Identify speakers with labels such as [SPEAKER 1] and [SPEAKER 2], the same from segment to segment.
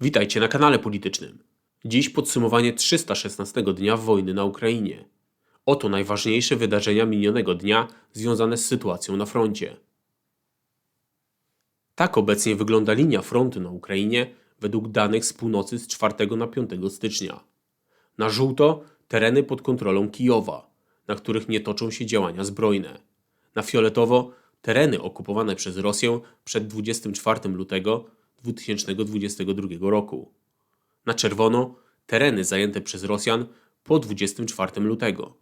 [SPEAKER 1] Witajcie na kanale politycznym. Dziś podsumowanie 316 dnia wojny na Ukrainie. Oto najważniejsze wydarzenia minionego dnia związane z sytuacją na froncie. Tak obecnie wygląda linia frontu na Ukrainie według danych z północy z 4 na 5 stycznia. Na żółto tereny pod kontrolą Kijowa, na których nie toczą się działania zbrojne. Na fioletowo tereny okupowane przez Rosję przed 24 lutego 2022 roku. Na czerwono tereny zajęte przez Rosjan po 24 lutego.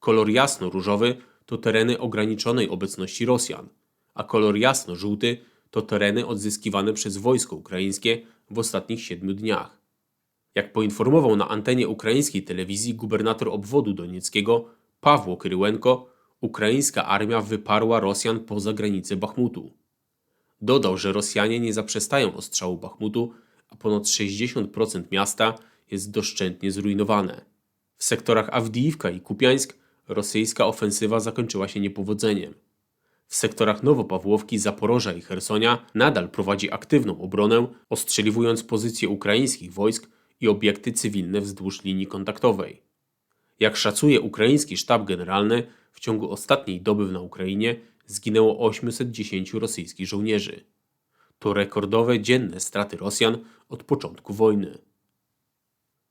[SPEAKER 1] Kolor jasno-różowy to tereny ograniczonej obecności Rosjan, a kolor jasno-żółty to tereny odzyskiwane przez wojsko ukraińskie w ostatnich siedmiu dniach. Jak poinformował na antenie ukraińskiej telewizji gubernator obwodu donieckiego Pawło Kryłenko, ukraińska armia wyparła Rosjan poza granice Bachmutu. Dodał, że Rosjanie nie zaprzestają ostrzału Bachmutu, a ponad 60% miasta jest doszczętnie zrujnowane. W sektorach Awdijiwka i Kupiańsk rosyjska ofensywa zakończyła się niepowodzeniem. W sektorach Nowopawłowki, Zaporoża i Hersonia nadal prowadzi aktywną obronę, ostrzeliwując pozycje ukraińskich wojsk i obiekty cywilne wzdłuż linii kontaktowej. Jak szacuje ukraiński sztab generalny, w ciągu ostatniej doby na Ukrainie zginęło 810 rosyjskich żołnierzy. To rekordowe dzienne straty Rosjan od początku wojny.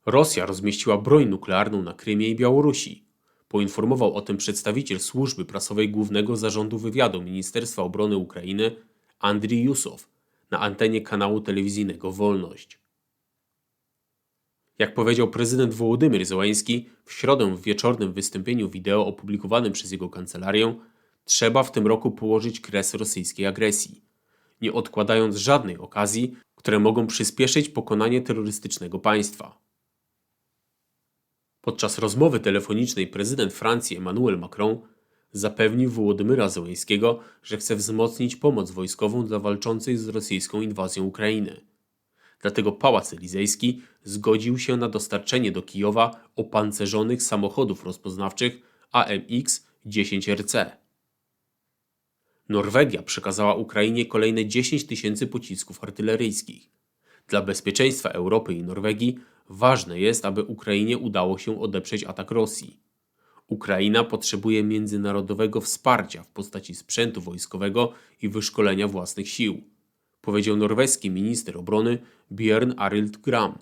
[SPEAKER 1] Rosja rozmieściła broń nuklearną na Krymie i Białorusi. Poinformował o tym przedstawiciel służby prasowej Głównego Zarządu Wywiadu Ministerstwa Obrony Ukrainy Andrii Jusow na antenie kanału telewizyjnego Wolność. Jak powiedział prezydent Wołodymyr Zełański w środę w wieczornym wystąpieniu wideo opublikowanym przez jego kancelarię, trzeba w tym roku położyć kres rosyjskiej agresji, nie odkładając żadnej okazji, które mogą przyspieszyć pokonanie terrorystycznego państwa. Podczas rozmowy telefonicznej prezydent Francji Emmanuel Macron zapewnił Wołodymyra Zełańskiego, że chce wzmocnić pomoc wojskową dla walczącej z rosyjską inwazją Ukrainy. Dlatego Pałac Elizejski zgodził się na dostarczenie do Kijowa opancerzonych samochodów rozpoznawczych AMX-10RC. Norwegia przekazała Ukrainie kolejne 10 tysięcy pocisków artyleryjskich. Dla bezpieczeństwa Europy i Norwegii ważne jest, aby Ukrainie udało się odeprzeć atak Rosji. Ukraina potrzebuje międzynarodowego wsparcia w postaci sprzętu wojskowego i wyszkolenia własnych sił, powiedział norweski minister obrony Björn Arild Gram.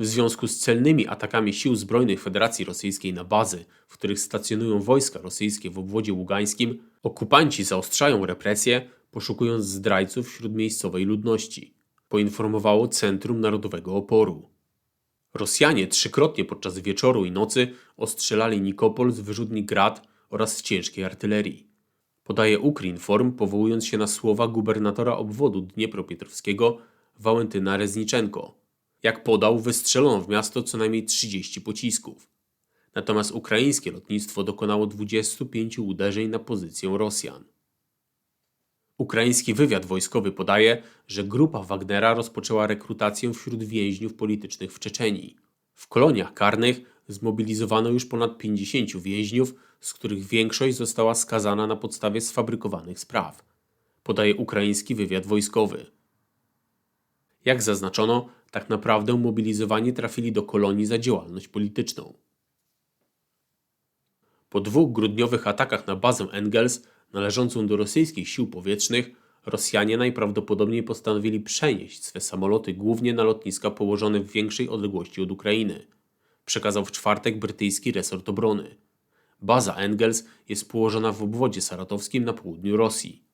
[SPEAKER 1] W związku z celnymi atakami sił zbrojnych Federacji Rosyjskiej na bazy, w których stacjonują wojska rosyjskie w obwodzie ługańskim, okupanci zaostrzają represje, poszukując zdrajców wśród miejscowej ludności, poinformowało Centrum Narodowego Oporu. Rosjanie trzykrotnie podczas wieczoru i nocy ostrzelali Nikopol z wyrzutni grad oraz z ciężkiej artylerii. Podaje Ukrinform, powołując się na słowa gubernatora obwodu Dniepropietrowskiego Walentyna Rezniczenko – jak podał, wystrzelono w miasto co najmniej 30 pocisków. Natomiast ukraińskie lotnictwo dokonało 25 uderzeń na pozycję Rosjan. Ukraiński wywiad wojskowy podaje, że grupa Wagnera rozpoczęła rekrutację wśród więźniów politycznych w Czeczenii. W koloniach karnych zmobilizowano już ponad 50 więźniów, z których większość została skazana na podstawie sfabrykowanych spraw, podaje ukraiński wywiad wojskowy. Jak zaznaczono, tak naprawdę mobilizowani trafili do kolonii za działalność polityczną. Po dwóch grudniowych atakach na bazę Engels, należącą do rosyjskich sił powietrznych, Rosjanie najprawdopodobniej postanowili przenieść swe samoloty głównie na lotniska położone w większej odległości od Ukrainy, przekazał w czwartek brytyjski resort obrony. Baza Engels jest położona w obwodzie saratowskim na południu Rosji.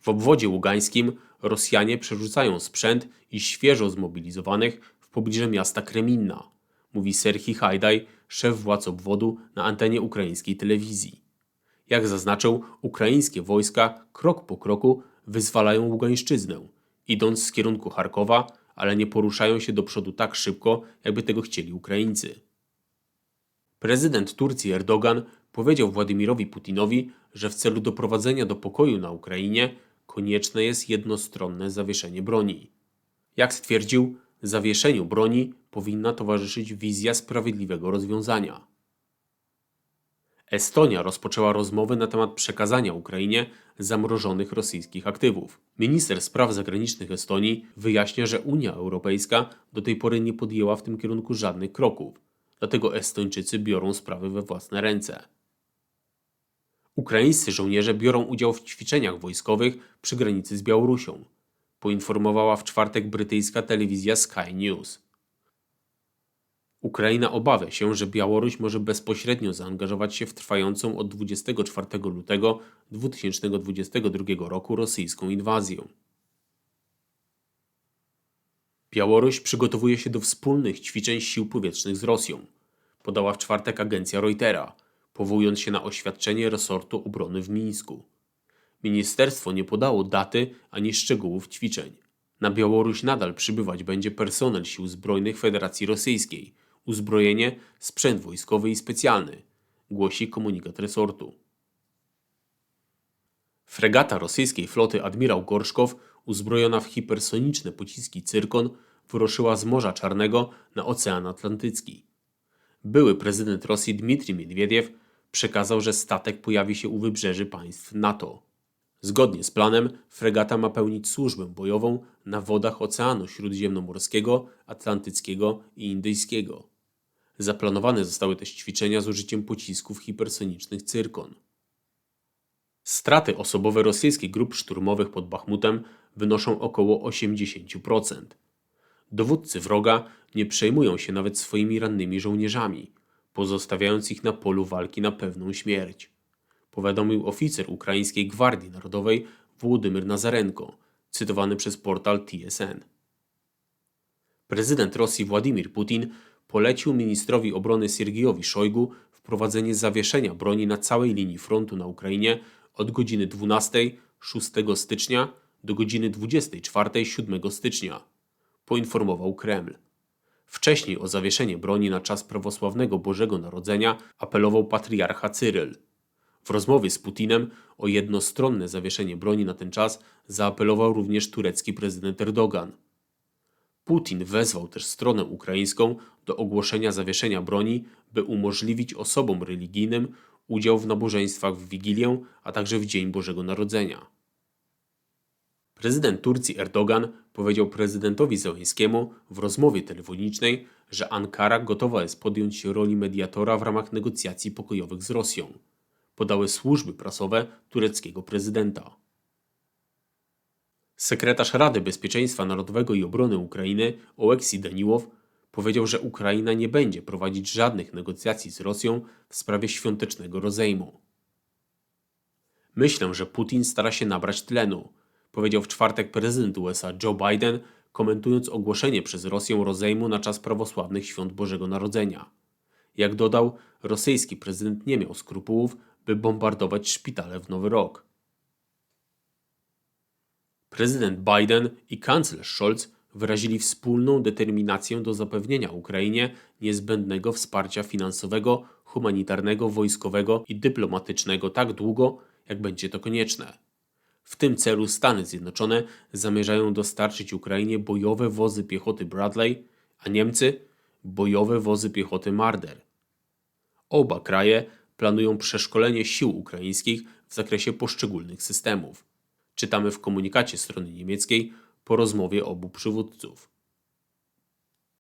[SPEAKER 1] W obwodzie ługańskim Rosjanie przerzucają sprzęt i świeżo zmobilizowanych w pobliże miasta Kreminna, mówi Serhii Hajdaj, szef władz obwodu na antenie ukraińskiej telewizji. Jak zaznaczył, ukraińskie wojska krok po kroku wyzwalają Ługańszczyznę, idąc z kierunku Charkowa, ale nie poruszają się do przodu tak szybko, jakby tego chcieli Ukraińcy. Prezydent Turcji Erdogan powiedział Władimirowi Putinowi, że w celu doprowadzenia do pokoju na Ukrainie konieczne jest jednostronne zawieszenie broni. Jak stwierdził, zawieszeniu broni powinna towarzyszyć wizja sprawiedliwego rozwiązania. Estonia rozpoczęła rozmowy na temat przekazania Ukrainie zamrożonych rosyjskich aktywów. Minister spraw zagranicznych Estonii wyjaśnia, że Unia Europejska do tej pory nie podjęła w tym kierunku żadnych kroków, dlatego Estończycy biorą sprawy we własne ręce. Ukraińscy żołnierze biorą udział w ćwiczeniach wojskowych przy granicy z Białorusią, poinformowała w czwartek brytyjska telewizja Sky News. Ukraina obawia się, że Białoruś może bezpośrednio zaangażować się w trwającą od 24 lutego 2022 roku rosyjską inwazję. Białoruś przygotowuje się do wspólnych ćwiczeń sił powietrznych z Rosją, podała w czwartek agencja Reutera, powołując się na oświadczenie resortu obrony w Mińsku. Ministerstwo nie podało daty ani szczegółów ćwiczeń. Na Białoruś nadal przybywać będzie personel sił zbrojnych Federacji Rosyjskiej, uzbrojenie, sprzęt wojskowy i specjalny, głosi komunikat resortu. Fregata rosyjskiej floty admirał Gorszkow, uzbrojona w hipersoniczne pociski Cyrkon, wyruszyła z Morza Czarnego na Ocean Atlantycki. Były prezydent Rosji Dmitrij Miedwiediew przekazał, że statek pojawi się u wybrzeży państw NATO. Zgodnie z planem, fregata ma pełnić służbę bojową na wodach Oceanu Śródziemnomorskiego, Atlantyckiego i Indyjskiego. Zaplanowane zostały też ćwiczenia z użyciem pocisków hipersonicznych Cyrkon. Straty osobowe rosyjskich grup szturmowych pod Bachmutem wynoszą około 80%. Dowódcy wroga nie przejmują się nawet swoimi rannymi żołnierzami, pozostawiając ich na polu walki na pewną śmierć. Powiadomił oficer Ukraińskiej Gwardii Narodowej Włodymyr Nazarenko, cytowany przez portal TSN. Prezydent Rosji Władimir Putin polecił ministrowi obrony Siergiejowi Szojgu wprowadzenie zawieszenia broni na całej linii frontu na Ukrainie od godziny 12 6 stycznia do godziny 24 7 stycznia, poinformował Kreml. Wcześniej o zawieszenie broni na czas prawosławnego Bożego Narodzenia apelował patriarcha Cyryl. W rozmowie z Putinem o jednostronne zawieszenie broni na ten czas zaapelował również turecki prezydent Erdogan. Putin wezwał też stronę ukraińską do ogłoszenia zawieszenia broni, by umożliwić osobom religijnym udział w nabożeństwach w Wigilię, a także w Dzień Bożego Narodzenia. Prezydent Turcji Erdogan powiedział prezydentowi Zełenskiemu w rozmowie telefonicznej, że Ankara gotowa jest podjąć się roli mediatora w ramach negocjacji pokojowych z Rosją. Podały służby prasowe tureckiego prezydenta. Sekretarz Rady Bezpieczeństwa Narodowego i Obrony Ukrainy Oleksij Daniłow powiedział, że Ukraina nie będzie prowadzić żadnych negocjacji z Rosją w sprawie świątecznego rozejmu. Myślę, że Putin stara się nabrać tlenu, powiedział w czwartek prezydent USA Joe Biden, komentując ogłoszenie przez Rosję rozejmu na czas prawosławnych świąt Bożego Narodzenia. Jak dodał, rosyjski prezydent nie miał skrupułów, by bombardować szpitale w Nowy Rok. Prezydent Biden i kanclerz Scholz wyrazili wspólną determinację do zapewnienia Ukrainie niezbędnego wsparcia finansowego, humanitarnego, wojskowego i dyplomatycznego tak długo, jak będzie to konieczne. W tym celu Stany Zjednoczone zamierzają dostarczyć Ukrainie bojowe wozy piechoty Bradley, a Niemcy bojowe wozy piechoty Marder. Oba kraje planują przeszkolenie sił ukraińskich w zakresie poszczególnych systemów. Czytamy w komunikacie strony niemieckiej po rozmowie obu przywódców.